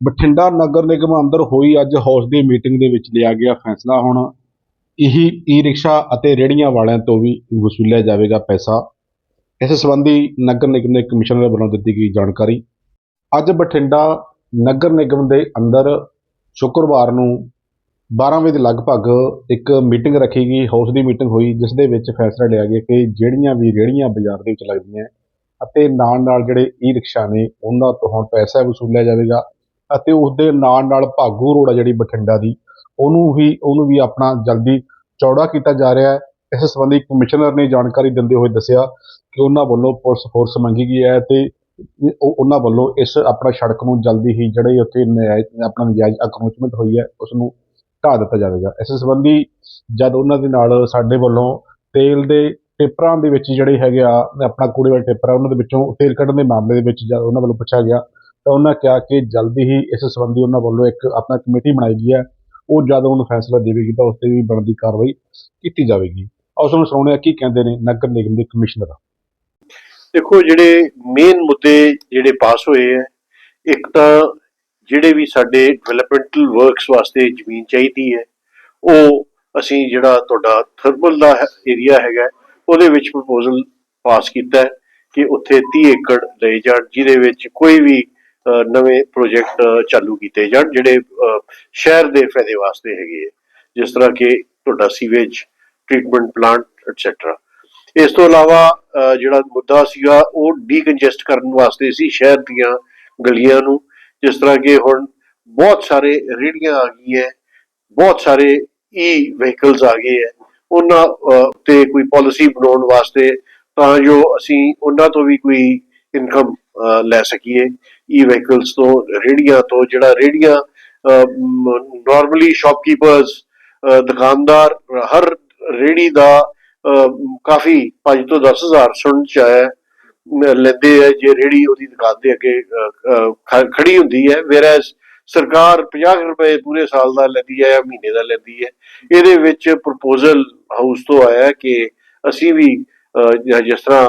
ਬਠਿੰਡਾ ਨਗਰ ਨਿਗਮ ਅੰਦਰ ਹੋਈ ਅੱਜ ਹਾਊਸ ਦੀ ਮੀਟਿੰਗ ਦੇ ਵਿੱਚ ਲਿਆ ਗਿਆ ਫੈਸਲਾ ਹੁਣ ਇਹੀ ਈ ਰਿਕਸ਼ਾ ਅਤੇ ਰੇਹੜੀਆਂ ਵਾਲਿਆਂ ਤੋਂ ਵੀ ਵਸੂਲਿਆ ਜਾਵੇਗਾ ਪੈਸਾ। ਇਸ ਸੰਬੰਧੀ ਨਗਰ ਨਿਗਮ ਦੇ ਕਮਿਸ਼ਨਰ ਵੱਲੋਂ ਦਿੱਤੀ ਗਈ ਜਾਣਕਾਰੀ। ਅੱਜ ਬਠਿੰਡਾ ਨਗਰ ਨਿਗਮ ਦੇ ਅੰਦਰ ਸ਼ੁੱਕਰਵਾਰ ਨੂੰ 12 ਵਜੇ ਦੇ ਲਗਭਗ ਇੱਕ ਮੀਟਿੰਗ ਰੱਖੀ ਗਈ, ਹਾਊਸ ਦੀ ਮੀਟਿੰਗ ਹੋਈ, ਜਿਸ ਦੇ ਵਿੱਚ ਫੈਸਲਾ ਲਿਆ ਗਿਆ ਕਿ ਜਿਹੜੀਆਂ ਵੀ ਰੇਹੜੀਆਂ ਬਾਜ਼ਾਰ ਦੇ ਵਿੱਚ ਲੱਗਦੀਆਂ ਅਤੇ ਨਾਲ ਨਾਲ ਜਿਹੜੇ ਈ ਰਿਕਸ਼ਾ ਨੇ, ਉਹਨਾਂ ਤੋਂ ਹੁਣ ਪੈਸਾ ਵਸੂਲਿਆ ਜਾਵੇਗਾ। ਅਤੇ ਉਸ ਦੇ ਨਾਲ ਨਾਲ ਭਾਗੂ ਰੋਡ ਆ ਜਿਹੜੀ ਬਠਿੰਡਾ ਦੀ, ਉਹਨੂੰ ਹੀ ਉਹਨੂੰ ਵੀ ਆਪਣਾ ਜਲਦੀ ਚੌੜਾ ਕੀਤਾ ਜਾ ਰਿਹਾ ਹੈ। ਇਸ ਸੰਬੰਧੀ ਕਮਿਸ਼ਨਰ ਨੇ ਜਾਣਕਾਰੀ ਦਿੰਦੇ ਹੋਏ ਦੱਸਿਆ ਕਿ ਉਹਨਾਂ ਵੱਲੋਂ ਪੁਲਿਸ ਫੋਰਸ ਮੰਗੀ ਗਈ ਹੈ ਤੇ ਉਹ- ਉਹਨਾਂ ਵੱਲੋਂ ਇਸ ਆਪਣਾ ਸੜਕ ਨੂੰ ਜਲਦੀ ਹੀ ਜਿਹੜੇ ਉੱਥੇ ਨਜਾਇਜ਼, ਆਪਣਾ ਨਜਾਇਜ਼ ਅਕਰੋਚਮੈਂਟ ਹੋਈ ਹੈ, ਉਸ ਨੂੰ ਢਾਹ ਦਿੱਤਾ ਜਾਵੇਗਾ। ਇਸ ਸੰਬੰਧੀ ਜਦ ਉਹਨਾਂ ਦੇ ਨਾਲ ਸਾਡੇ ਵੱਲੋਂ ਤੇਲ ਦੇ ਟਿੱਪਰਾਂ ਦੇ ਵਿੱਚ ਜਿਹੜੇ ਹੈਗੇ ਆ, ਆਪਣਾ ਕੂੜੇ ਵਾਲੇ ਟਿੱਪਰ ਉਹਨਾਂ ਦੇ ਵਿੱਚੋਂ ਤੇਲ ਕੱਢਣ ਦੇ ਮਾਮਲੇ ਦੇ ਵਿੱਚ ਜਦ ਉਹਨਾਂ ਵੱਲੋਂ ਪੁੱਛਿਆ ਗਿਆ ਤਾਂ ਉਹਨਾਂ ਕਿਹਾ ਕਿ ਜਲਦੀ ਹੀ ਇਸ ਸੰਬੰਧੀ ਉਹਨਾਂ ਵੱਲੋਂ ਇੱਕ ਆਪਣਾ ਕਮੇਟੀ ਬਣਾਈ ਗਈ ਹੈ। ਉਹ ਜਦ ਉਹਨੂੰ ਫੈਸਲਾ ਦੇਵੇਗੀ ਤਾਂ ਉਸ ਤੇ ਵੀ ਬਣਦੀ ਕਾਰਵਾਈ ਕੀਤੀ ਜਾਵੇਗੀ। ਆਓ ਤੁਹਾਨੂੰ ਸੁਣਾਉਂਦੇ ਹਾਂ ਕੀ ਕਹਿੰਦੇ ਨੇ ਨਗਰ ਨਿਗਮ ਦੇ ਕਮਿਸ਼ਨਰ। ਦੇਖੋ, ਜਿਹੜੇ ਮੇਨ ਮੁੱਦੇ ਜਿਹੜੇ ਪਾਸ ਹੋਏ ਹੈ, ਇੱਕ ਤਾਂ ਜਿਹੜੇ ਵੀ ਸਾਡੇ ਡਿਵੈਲਪਮੈਂਟਲ ਵਰਕਸ ਵਾਸਤੇ ਜ਼ਮੀਨ ਚਾਹੀਦੀ ਹੈ, ਉਹ ਅਸੀਂ ਜਿਹੜਾ ਤੁਹਾਡਾ ਥਰਮਲ ਦਾ ਏਰੀਆ ਹੈਗਾ, ਉਹਦੇ ਵਿੱਚ ਪ੍ਰਪੋਜ਼ਲ ਪਾਸ ਕੀਤਾ ਕਿ ਉੱਥੇ 30 ਏਕੜ ਲਏ ਜਾਣ, ਜਿਹਦੇ ਵਿੱਚ ਕੋਈ ਵੀ ਨਵੇਂ ਪ੍ਰੋਜੈਕਟ ਚਾਲੂ ਕੀਤੇ ਜਾਣ, ਜਿਹੜੇ ਸ਼ਹਿਰ ਦੇ ਫਾਇਦੇ ਵਾਸਤੇ ਹੈਗੇ ਹੈ ਜਿਸ ਤਰ੍ਹਾਂ ਕਿ ਤੁਹਾਡਾ ਸੀਵੇਜ ਟ੍ਰੀਟਮੈਂਟ ਪਲਾਂਟ ਐਟਸੈਟਰਾ ਇਸ ਤੋਂ ਇਲਾਵਾ ਜਿਹੜਾ ਮੁੱਦਾ ਸੀਗਾ, ਉਹ ਡੀਕੰਜੈਸਟ ਕਰਨ ਵਾਸਤੇ ਸੀ ਸ਼ਹਿਰ ਦੀਆਂ ਗਲੀਆਂ ਨੂੰ। ਜਿਸ ਤਰ੍ਹਾਂ ਕਿ ਹੁਣ ਬਹੁਤ ਸਾਰੇ ਰੇਹੜੀਆਂ ਆ ਗਈਆਂ, ਬਹੁਤ ਸਾਰੇ ਈ ਵਹੀਕਲਸ ਆ ਗਏ ਹੈ ਉਹਨਾਂ ਤੇ ਕੋਈ ਪਾਲਿਸੀ ਬਣਾਉਣ ਵਾਸਤੇ ਤਾਂ ਜੋ ਅਸੀਂ ਉਹਨਾਂ ਤੋਂ ਵੀ ਕੋਈ ਇਨਕਮ ਲੈ ਸਕੀਏ। ਈ ਵਹੀਕਲਸ ਤੋਂ, ਰੇਹੜੀਆਂ ਤੋਂ, ਜਿਹੜਾ ਰੇਹੜੀਆਂ ਨਾਰਮਲੀ ਸ਼ਾਪਕੀਪਰਸ ਦੁਕਾਨਦਾਰ, ਹਰ ਰੇਹੜੀ ਦਾ ਕਾਫੀ 5 ਤੋਂ 10000 ਸੁਣ ਚ ਆਇਆ ਲੈਂਦੇ ਹੈ, ਜੇ ਰੇੜੀ ਉਹਦੀ ਦੁਕਾਨ ਦੇ ਅੱਗੇ ਖੜੀ ਹੁੰਦੀ ਹੈ, whereas ਸਰਕਾਰ 50 ਰੁਪਏ ਪੂਰੇ ਸਾਲ ਦਾ ਲੈਂਦੀ ਹੈ ਜਾਂ ਮਹੀਨੇ ਦਾ ਲੈਂਦੀ ਹੈ, ਇਹਦੇ ਵਿੱਚ ਪ੍ਰਪੋਜ਼ਲ ਹਾਊਸ ਤੋਂ ਆਇਆ ਕਿ ਅਸੀਂ ਵੀ ਜਿਸ ਤਰ੍ਹਾਂ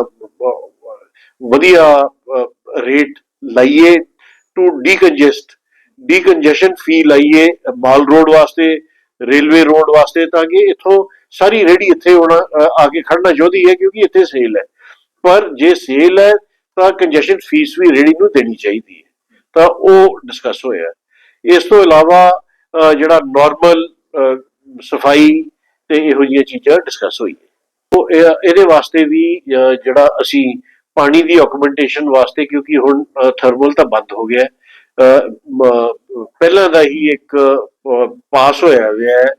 ਵਧੀਆ ਰੇਟ ਲਾਈਏ ਟੂ ਡੀਕੰਜੈਸਟ ਡੀਕੰਜੈਸ਼ਨ ਫੀ ਲਾਈਏ ਮਾਲ ਰੋਡ ਵਾਸਤੇ, ਰੇਲਵੇ ਰੋਡ ਵਾਸਤੇ, ਤਾਂ ਕਿ ਇੱਥੋਂ ਸਾਰੀ ਰੇੜੀ ਇੱਥੇ ਹੁਣ ਆ ਕੇ ਖੜਨਾ ਚਾਹੁੰਦੀ ਹੈ, ਕਿਉਂਕਿ ਇੱਥੇ ਸੇਲ ਹੈ। ਪਰ ਜੇ ਸੇਲ ਹੈ, ਤਾਂ ਕੰਜੈਸ਼ਨ ਫੀਸ ਵੀ ਰੇੜੀ ਨੂੰ ਦੇਣੀ ਚਾਹੀਦੀ ਹੈ। ਤਾਂ ਉਹ ਡਿਸਕਸ ਹੋਇਆ ਇਸ ਤੋਂ ਇਲਾਵਾ ਜਿਹੜਾ ਨਾਰਮਲ ਸਫ਼ਾਈ ਤੇ ਇਹੋ ਜਿਹੀਆਂ ਚੀਜ਼ਾਂ ਡਿਸਕਸ ਹੋਈ ਉਹ, ਇਹ- ਇਹਦੇ ਵਾਸਤੇ ਵੀ ਜਿਹੜਾ ਅਸੀਂ ਪਾਣੀ ਦੀ ਆਕੂਮੈਂਟੇਸ਼ਨ ਵਾਸਤੇ ਕਿਉਂਕਿ ਹੁਣ ਥਰਮਲ ਤਾਂ ਬੰਦ ਹੋ ਗਿਆ ਪਹਿਲਾਂ ਦਾ ਹੀ ਇੱਕ ਪਾਸ ਹੋਇਆ ਹੋਇਆ ਹੈ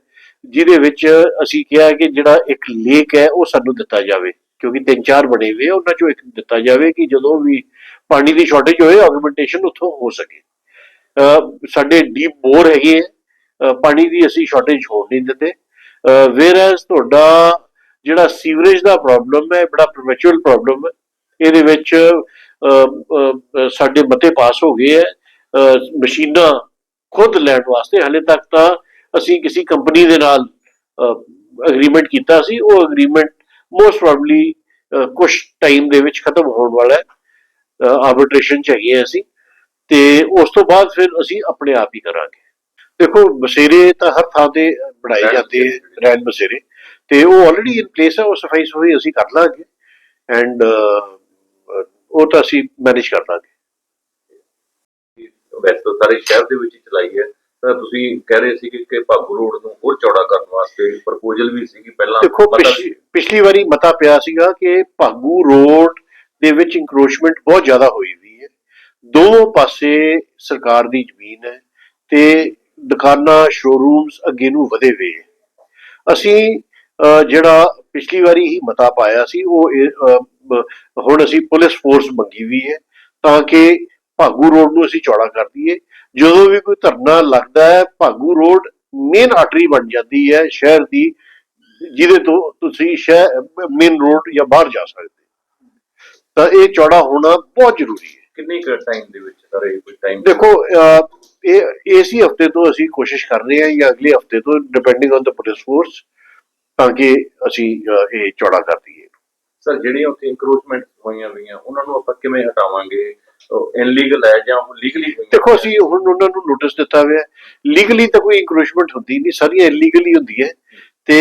ਜਿਹਦੇ ਵਿੱਚ ਅਸੀਂ ਕਿਹਾ ਕਿ ਜਿਹੜਾ ਇੱਕ ਲੇਕ ਹੈ ਉਹ ਸਾਨੂੰ ਦਿੱਤਾ ਜਾਵੇ। ਕਿਉਂਕਿ ਤਿੰਨ ਚਾਰ ਬਣੇ ਹੋਏ ਉਹਨਾਂ ਚੋਂ ਇੱਕ ਦਿੱਤਾ ਜਾਵੇ ਕਿ ਜਦੋਂ ਵੀ ਪਾਣੀ ਦੀ ਸ਼ਾਰਟੇਜ ਹੋਏ ਆਗਮੈਂਟੇਸ਼ਨ ਉੱਥੋਂ ਹੋ ਸਕੇ। ਸਾਡੇ ਡੀਪ ਬੋਰ ਹੈਗੇ ਹੈ, ਪਾਣੀ ਦੀ ਅਸੀਂ ਸ਼ਾਰਟੇਜ ਹੋਣ ਨਹੀਂ ਦਿੰਦੇ। ਵੇਅਰਐਸ ਤੁਹਾਡਾ ਜਿਹੜਾ ਸੀਵਰੇਜ ਦਾ ਪ੍ਰੋਬਲਮ ਹੈ ਬੜਾ ਪਰਪੈਚੁਅਲ ਪ੍ਰੋਬਲਮ ਹੈ ਇਹਦੇ ਵਿੱਚ ਸਾਡੇ ਮਤੇ ਪਾਸ ਹੋ ਗਏ ਹੈ। ਮਸ਼ੀਨਾਂ ਖੁਦ ਲੈਣ ਵਾਸਤੇ ਹਲੇ ਤੱਕ ਤਾਂ ਅਸੀਂ ਕਿਸੇ ਕੰਪਨੀ ਦੇ ਨਾਲ ਅਗਰੀਮੈਂਟ ਕੀਤਾ ਸੀ। ਉਹ ਅਗਰੀਮੈਂਟ ਮੋਸਟ ਪ੍ਰੋਬਬਲੀ ਕੁਝ ਟਾਈਮ ਦੇ ਵਿੱਚ ਖਤਮ ਹੋਣ ਵਾਲਾ ਹੈ। ਆਰਬਿਟ੍ਰੇਸ਼ਨ ਚ ਹੈਗੇ ਹਾਂ ਅਸੀਂ। ਤੇ ਉਸ ਤੋਂ ਬਾਅਦ ਫਿਰ ਅਸੀਂ ਆਪਣੇ ਆਪ ਹੀ ਕਰਾਂਗੇ। ਦੇਖੋ ਬਸੇਰੇ ਤਾਂ ਹਰ ਥਾਂ ਤੇ ਬਣਾਏ ਜਾਂਦੇ ਰੈਨ ਬਸੇਰੇ। ਤੇ ਉਹ ਆਲਰੇਡੀ ਇਨ ਪਲੇਸ ਹੈ ਉਹ ਸਫ਼ਾਈ ਸਫ਼ਾਈ ਅਸੀਂ ਕਰ ਲਾਂਗੇ। ਐਂਡ ਉਹ ਤਾਂ ਅਸੀਂ ਮੈਨੇਜ ਕਰ ਲਾਂਗੇ ਵੈਸੇ ਤਾਂ ਸਾਰੇ ਸ਼ਹਿਰ ਦੇ ਵਿੱਚ ਚਲਾਈ ਹੈ। ਤਾਂ ਤੁਸੀਂ ਕਹਿ ਰਹੇ ਸੀ ਕਿ ਕਿ ਭਾਗੂ ਰੋਡ ਨੂੰ ਹੋਰ ਚੌੜਾ ਕਰਨ ਵਾਸਤੇ ਪ੍ਰਪੋਜ਼ਲ ਵੀ ਸੀ ਕਿ ਪਹਿਲਾਂ। ਦੇਖੋ ਪਿਛਲੀ ਵਾਰੀ ਮਤਾ ਪਿਆ ਸੀਗਾ ਕਿ ਭਾਗੂ ਰੋਡ ਦੇ ਵਿੱਚ ਇਨਕਰੋਚਮੈਂਟ ਬਹੁਤ ਜ਼ਿਆਦਾ ਹੋਈ ਵੀ ਹੈ। ਦੋਨੋਂ ਪਾਸੇ ਸਰਕਾਰ ਦੀ ਜ਼ਮੀਨ ਹੈ ਤੇ ਦੁਕਾਨਾਂ ਸ਼ੋਰੂਮਸ ਅੱਗੇ ਨੂੰ ਵਧੇ ਹੋਏ ਅਸੀਂ ਜਿਹੜਾ ਪਿਛਲੀ ਵਾਰੀ ਹੀ ਮਤਾ ਪਾਇਆ ਸੀ ਉਹ ਹੁਣ ਅਸੀਂ ਪੁਲਿਸ ਫੋਰਸ ਮੰਗੀ ਵੀ ਹੈ ਤਾਂ ਕਿ ਭਾਗੂ ਰੋਡ ਨੂੰ ਅਸੀਂ ਚੌੜਾ ਕਰ ਦਈਏ। ਜਦੋਂ ਵੀ ਕੋਈ ਧਰਨਾ ਲੱਗਦਾ ਹੈ ਭਾਗੂ ਰੋਡ ਮੇਨ ਆਰਟਰੀ ਬਣ ਜਾਂਦੀ ਹੈ ਸ਼ਹਿਰ ਦੀ ਜਿਹਦੇ ਤੋਂ ਤੁਸੀਂ ਸ਼ਹਿਰ ਮੇਨ ਰੋਡ ਜਾਂ ਬਾਹਰ ਜਾ ਸਕਦੇ। ਤਾਂ ਇਹ ਚੌੜਾ ਹੋਣਾ ਬਹੁਤ ਜ਼ਰੂਰੀ ਹੈ। ਕਿੰਨੇ ਕੁ ਟਾਈਮ ਦੇ ਵਿੱਚ ਸਰ ਇਹ ਕੋਈ ਟਾਈਮ ਦੇਖੋ ਇਹ ਇਸੇ ਹਫ਼ਤੇ ਤੋਂ ਅਸੀਂ ਕੋਸ਼ਿਸ਼ ਕਰ ਰਹੇ ਹਾਂ ਜਾਂ ਅਗਲੇ ਹਫ਼ਤੇ ਤੋਂ depending on the police force ਤਾਂ ਕਿ ਅਸੀਂ ਇਹ ਚੌੜਾ ਕਰ ਦਈਏ। ਸਰ ਜਿਹੜੀਆਂ ਉੱਥੇ ਇਨਕਰੋਚਮੈਂਟ ਹੋਈਆਂ ਹੋਈਆਂ ਉਹਨਾਂ ਨੂੰ ਆਪਾਂ ਕਿਵੇਂ ਹਟਾਵਾਂਗੇ? ਇਨਲੀਗਲ ਹੈ ਜਾਂ ਉਹ ਲੀਗਲੀ ਦੇਖੋ ਅਸੀਂ ਹੁਣ ਉਹਨਾਂ ਨੂੰ ਨੋਟਿਸ ਦਿੱਤਾ ਹੋਇਆ ਲੀਗਲੀ ਤਾਂ ਕੋਈ ਇਨਕਰੋਚਮੈਂਟ ਹੁੰਦੀ ਨਹੀਂ ਸਾਰੀਆਂ ਇਲੀਗਲੀ ਹੁੰਦੀ ਹੈ। ਤੇ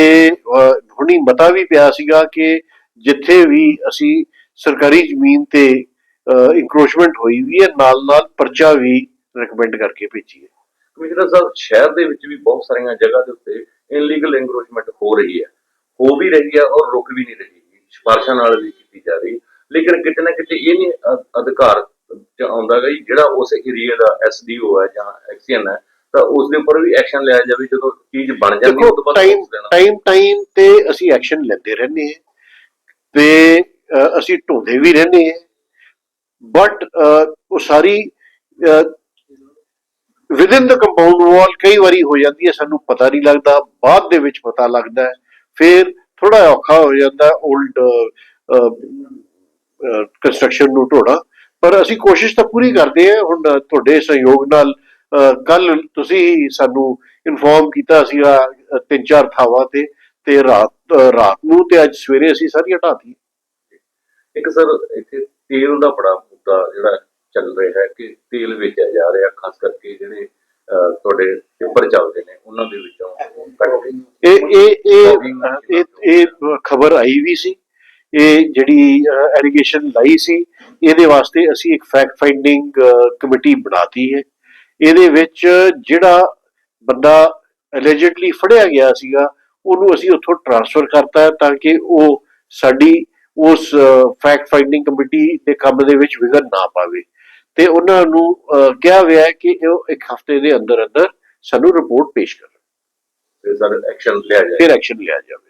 ਹੁਣੀ ਮਤਾ ਵੀ ਪਿਆ ਸੀਗਾ ਕਿ ਜਿੱਥੇ ਵੀ ਅਸੀਂ ਸਰਕਾਰੀ ਜ਼ਮੀਨ ਤੇ ਇਨਕਰੋਚਮੈਂਟ ਹੋਈ ਵੀ ਹੈ ਨਾਲ ਨਾਲ ਪਰਚਾ ਵੀ ਰეკਮੈਂਡ ਕਰਕੇ ਭੇਜੀ ਹੈ। ਕਮਿਸ਼ਨਰ ਸਾਹਿਬ ਸ਼ਹਿਰ ਦੇ ਵਿੱਚ ਵੀ ਬਹੁਤ ਸਾਰੀਆਂ ਜਗ੍ਹਾ ਦੇ ਉੱਤੇ ਇਨਲੀਗਲ ਐਂਕਰੋਚਮੈਂਟ ਹੋ ਰਹੀ ਹੈ। ਹੋ ਵੀ ਰਹੀ ਹੈ ਔਰ ਰੁਕ ਵੀ ਨਹੀਂ ਰਹੀ। ਸਿਫਾਰਸ਼ਾਂ ਨਾਲ ਵੀ ਕੀਤੀ ਜਾ ਰਹੀ। ਲੇਕਿਨ ਕਿਤੇ ਨਾ ਕਿਤੇ ਇਹ ਨਹੀਂ ਅਧਿਕਾਰ ਚ ਆਉਂਦਾ ਗਾ ਜੀ ਜਿਹੜਾ ਉਸ ਏਰੀਆ ਦਾ ਐਸਡੀਓ ਹੈ ਜਾਂ ਐਕਸੀਅਨ ਹੈ ਤਾਂ ਉਸ ਦੇ ਉੱਪਰ ਵੀ ਐਕਸ਼ਨ ਲਿਆ ਜਾਵੇ। ਜਦੋਂ ਚੀਜ਼ ਬਣ ਜਾਂਦੀ ਉਸ ਤੋਂ ਬਾਅਦ ਟਾਈਮ। ਟਾਈਮ ਟਾਈਮ ਤੇ ਅਸੀਂ ਐਕਸ਼ਨ ਲੈਂਦੇ ਰਹਿੰਦੇ ਹਾਂ। ਤੇ ਅਸੀਂ ਢੋਂਦੇ ਵੀ ਰਹਿੰਦੇ ਹਾਂ। ਬਟ ਉਹ ਸਾਰੀ ਵਿਦਿਨ ਦ ਕੰਪਾਊਂਡ ਕਈ ਵਾਰੀ ਹੋ ਜਾਂਦੀ ਹੈ, ਸਾਨੂੰ ਪਤਾ ਨਹੀਂ ਲੱਗਦਾ, ਬਾਅਦ ਦੇ ਵਿੱਚ ਪਤਾ ਲੱਗਦਾ ਹੈ, ਫਿਰ ਥੋੜਾ ਔਖਾ ਹੋ ਜਾਂਦਾ 올ਡ ਕੰਸਟਰਕਸ਼ਨ ਨੂੰ ਢੋਣਾ। ਪਰ ਅਸੀਂ ਕੋਸ਼ਿਸ਼ ਤਾਂ ਪੂਰੀ ਕਰਦੇ ਹਾਂ, ਹੁਣ ਤੁਹਾਡੇ ਸਹਿਯੋਗ ਨਾਲ ਕੱਲ ਤੁਸੀਂ ਸਾਨੂੰ ਇਨਫੋਰਮ ਕੀਤਾ ਸੀਗਾ ਤਿੰਨ ਚਾਰ ਥਾਵਾਂ ਤੇ ਤੇ ਰਾਤ ਰਾਤ ਨੂੰ ਤੇ ਅੱਜ ਸਵੇਰੇ ਅਸੀਂ ਸਾਰੀ ਹਟਾਤੀ ਇੱਕ ਸਰ, ਇੱਥੇ ਤੇਲ ਦਾ ਬੜਾ ਮੁੱਦਾ ਜਿਹੜਾ ਚੱਲ ਰਿਹਾ ਹੈ ਕਿ ਤੇਲ ਵੇਚਿਆ ਜਾ ਰਿਹਾ, ਖਾਸ ਕਰਕੇ ਜਿਹੜੇ ਤੁਹਾਡੇ ਟਿੱਪਰ ਚੱਲਦੇ ਨੇ ਉਹਨਾਂ ਦੇ ਵਿੱਚੋਂ ਇਹ ਇਹ ਇਹ ਇਹ ਇਹ ਖਬਰ ਆਈ ਵੀ ਸੀ ਇਹ ਜਿਹੜੀ ਐਲੀਗੇਸ਼ਨ ਲਾਈ ਸੀ ਇਹਦੇ ਵਾਸਤੇ ਅਸੀਂ ਇੱਕ ਫੈਕਟ ਫਾਈਂਡਿੰਗ ਕਮੇਟੀ ਬਣਾਤੀ ਹੈ। ਇਹਦੇ ਵਿੱਚ ਜਿਹੜਾ ਬੰਦਾ ਅਲੈਜਿਡਲੀ ਫੜਿਆ ਗਿਆ ਸੀਗਾ ਉਹਨੂੰ ਅਸੀਂ ਉੱਥੋਂ ਟ੍ਰਾਂਸਫਰ ਕਰਤਾ ਹੈ ਤਾਂ ਕਿ ਉਹ ਸਾਡੀ ਉਸ ਫੈਕਟ ਫਾਈਂਡਿੰਗ ਕਮੇਟੀ ਦੇ ਕੰਮ ਦੇ ਵਿੱਚ ਵਿਘਨ ਨਾ ਪਾਵੇ। ਤੇ ਉਹਨਾਂ ਨੂੰ ਕਿਹਾ ਹੋਇਆ ਹੈ ਕਿ ਉਹ ਇੱਕ ਹਫ਼ਤੇ ਦੇ ਅੰਦਰ ਅੰਦਰ ਸਾਨੂੰ ਰਿਪੋਰਟ ਪੇਸ਼ ਕਰਨ। ਤੇ ਸਰ ਐਕਸ਼ਨ ਲਿਆ ਜਾਏ। ਫਿਰ ਐਕਸ਼ਨ ਲਿਆ ਜਾਵੇ।